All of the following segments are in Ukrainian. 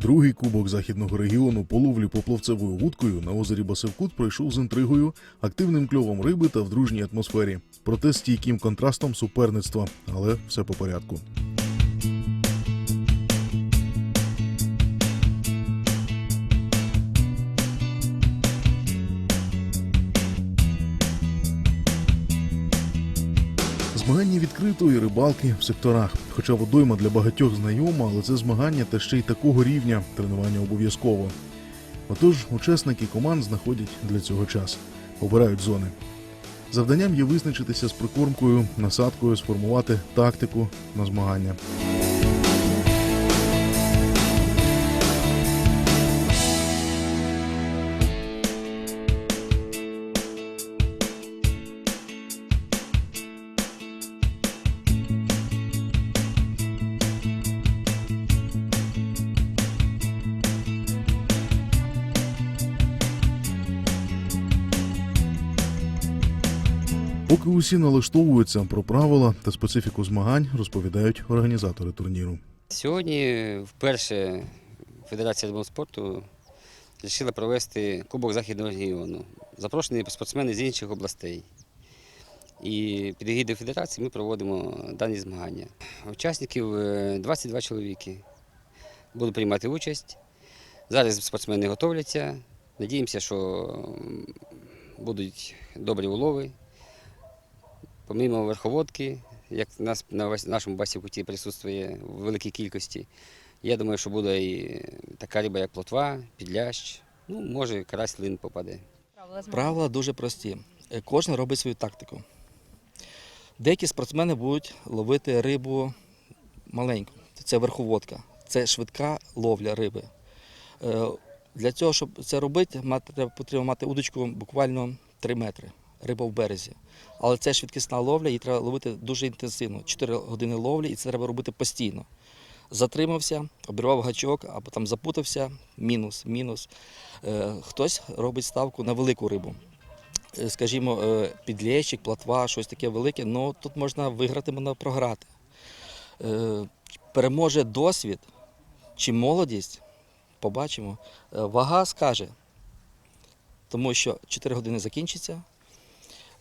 Другий кубок західного регіону по ловлі поплавцевою вудкою на озері Басивкут пройшов з інтригою, активним кльовом риби та в дружній атмосфері. Проте стійким контрастом суперництва, але все по порядку. Відкритої рибалки в секторах. Хоча водойма для багатьох знайома, але це змагання та ще й такого рівня тренування обов'язково. Отож, учасники команд знаходять для цього час, обирають зони. Завданням є визначитися з прикормкою, насадкою, сформувати тактику на змагання. Поки усі налаштовуються про правила та специфіку змагань, розповідають організатори турніру. Сьогодні вперше Федерація спорту вирішила провести Кубок Західного регіону. Запрошені спортсмени з інших областей. І під егідою Федерації ми проводимо дані змагання. Учасників е, 22 чоловіки будуть приймати участь. Зараз спортсмени готовляться. Надіємося, що будуть добрі улови. Помимо верховодки, як у нас на нашому басі куті присутствує в великій кількості. Я думаю, що буде і така риба, як плотва, підлящ. Ну, може, карась лин попаде. Правила дуже прості. Е, Кожен робить свою тактику. Деякі спортсмени будуть ловити рибу маленьку. Це верховодка, це швидка ловля риби. Е, Для цього, щоб це робити, треба- потрібно мати удочку буквально 3 метри. Риба в березі. Але це швидкісна ловля, її треба ловити дуже інтенсивно. 4 години ловлі, і це треба робити постійно. Затримався, обірвав гачок або там запутався, мінус, мінус. Е, Хтось робить ставку на велику рибу. Е, Скажімо, е, підлєщик, платва, щось таке велике, ну тут можна виграти, можна програти. Переможе досвід чи молодість, побачимо. Вага скаже, тому що 4 години закінчиться,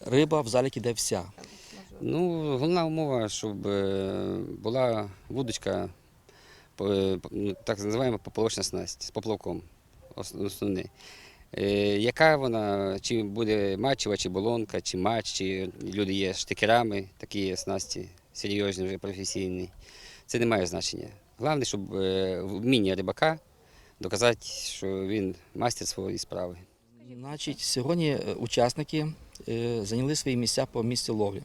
риба в залік іде вся. Ну, головна умова, щоб е, була вудочка, так називаємо поплавочна снасть з поплавком ос- основний. Е, Яка вона, чи буде матчева, чи болонка, чи матч, чи люди є штикерами, такі снасті, серйозні, вже професійні. Це не має значення. Головне, щоб е, вміння рибака доказати, що він мастер своєї справи. Значить, сьогодні учасники зайняли свої місця по місцю ловлі.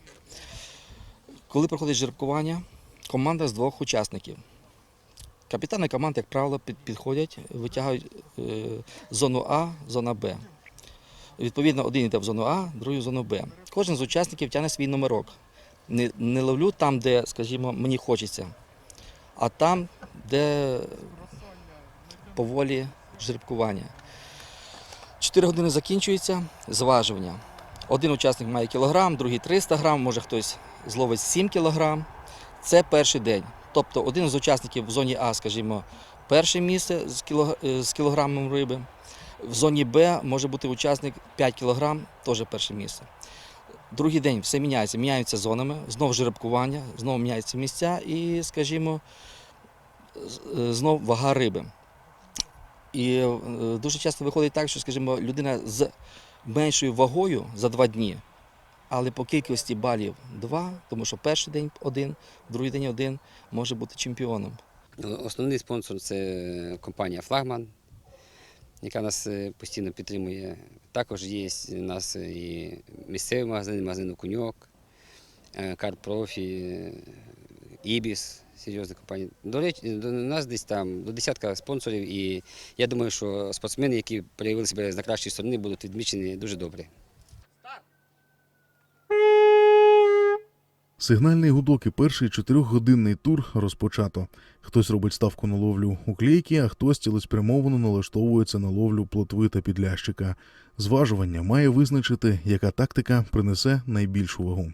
Коли проходить жеребкування, команда з двох учасників. Капітани команд, як правило, підходять, витягають е, зону А, зона Б. Відповідно, один йде в зону А, другий в зону Б. Кожен з учасників тягне свій номерок. Не, не ловлю там, де, скажімо, мені хочеться, а там, де поволі жеребкування. 4 години закінчується зважування. Один учасник має кілограм, другий 300 грам, може хтось зловить 7 кілограм. Це перший день. Тобто один з учасників в зоні А, скажімо, перше місце з, е, кілограмом риби. В зоні Б може бути учасник 5 кілограм, теж перше місце. Другий день все міняється, міняються зонами, знову жеребкування, знову міняються місця і, скажімо, е, знов вага риби. І е, дуже часто виходить так, що, скажімо, людина з меншою вагою за два дні, але по кількості балів два, тому що перший день один, другий день один може бути чемпіоном. Основний спонсор це компанія Флагман, яка нас е, постійно підтримує. Також є у нас і місцевий магазин, магазин «Окуньок», е, Карп Профі, е, Ібіс, серйозна компанія. До речі, до нас десь там до десятка спонсорів, і я думаю, що спортсмени, які проявили себе з найкращої сторони, будуть відмічені дуже добре. Сигнальний гудок і перший чотирьохгодинний тур розпочато. Хтось робить ставку на ловлю уклейки, а хтось цілеспрямовано налаштовується на ловлю плотви та підлящика. Зважування має визначити, яка тактика принесе найбільшу вагу.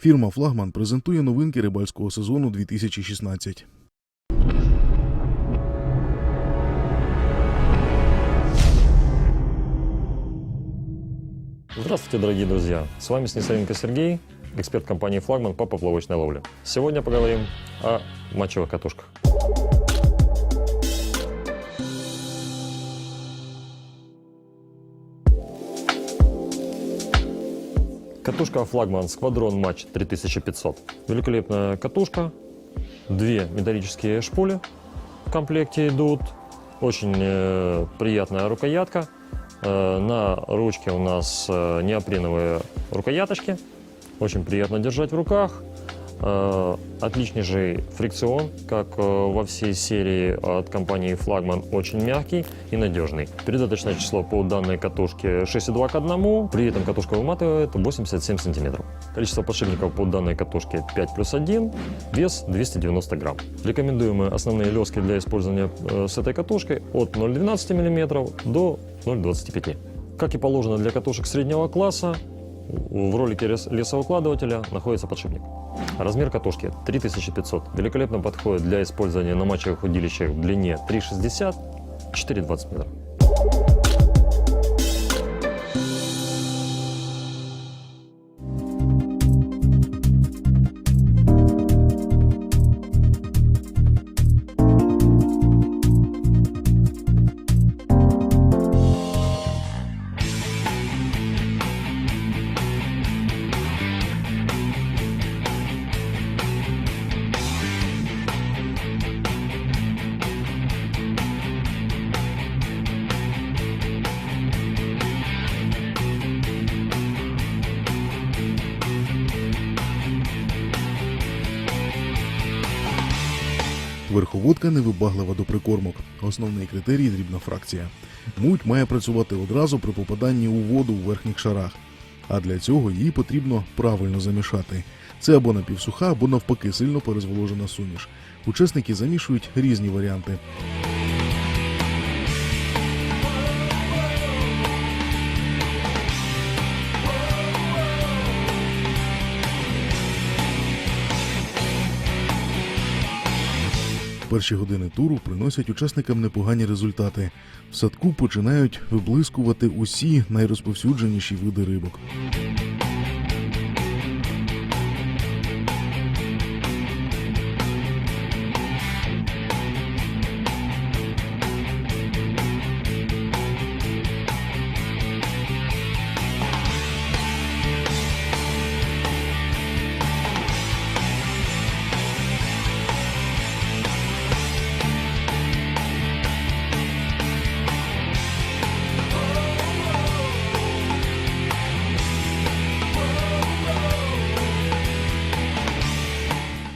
Фірма Флагман презентує новинки рибальського сезону 2016. Здравствуйте, дорогие друзья! С вами Снисаренко Сергей, эксперт компании «Флагман» по поплавочной ловле. Сегодня поговорим о мочевых катушках. Катушка «Флагман» Сквадрон Матч 3500. Великолепная катушка, две металлические шпули в комплекте идут, очень э, приятная рукоятка. Э, на ручке у нас э, неопреновые рукояточки, очень приятно держать в руках. Э, отличнейший фрикцион, как э, во всей серии от компании Флагман, очень мягкий и надежный. Передаточное число по данной катушке 6,2 к 1, при этом катушка выматывает 87 сантиметров. Количество подшипников по данной катушке 5 плюс 1, вес 290 грамм. Рекомендуемые основные лески для использования э, с этой катушкой от 0,12 мм до 0,25 Как и положено для катушек среднего класса, в ролике лес- лесоукладывателя находится подшипник. Размер катушки 3500. Великолепно подходит для использования на мачевых удилищах в длине 3,60 4,20 метров. Верховодка невибаглива до прикормок. Основний критерій дрібна фракція. Муть має працювати одразу при попаданні у воду у верхніх шарах. А для цього її потрібно правильно замішати. Це або напівсуха, або навпаки сильно перезволожена суміш. Учасники замішують різні варіанти. Перші години туру приносять учасникам непогані результати. В садку починають виблискувати усі найрозповсюдженіші види рибок.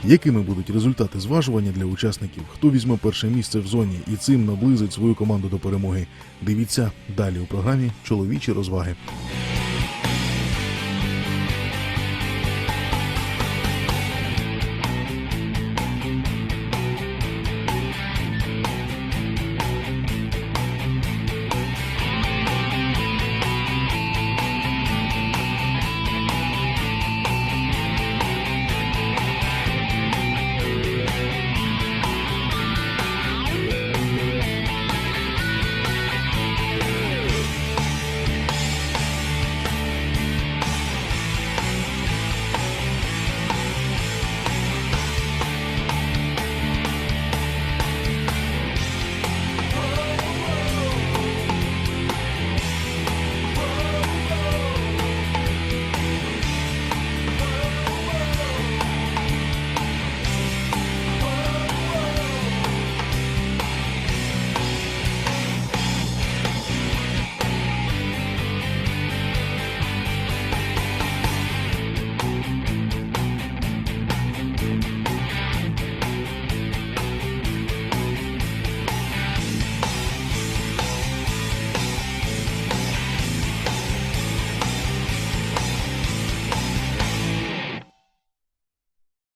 Якими будуть результати зважування для учасників? Хто візьме перше місце в зоні і цим наблизить свою команду до перемоги? Дивіться далі у програмі Чоловічі розваги.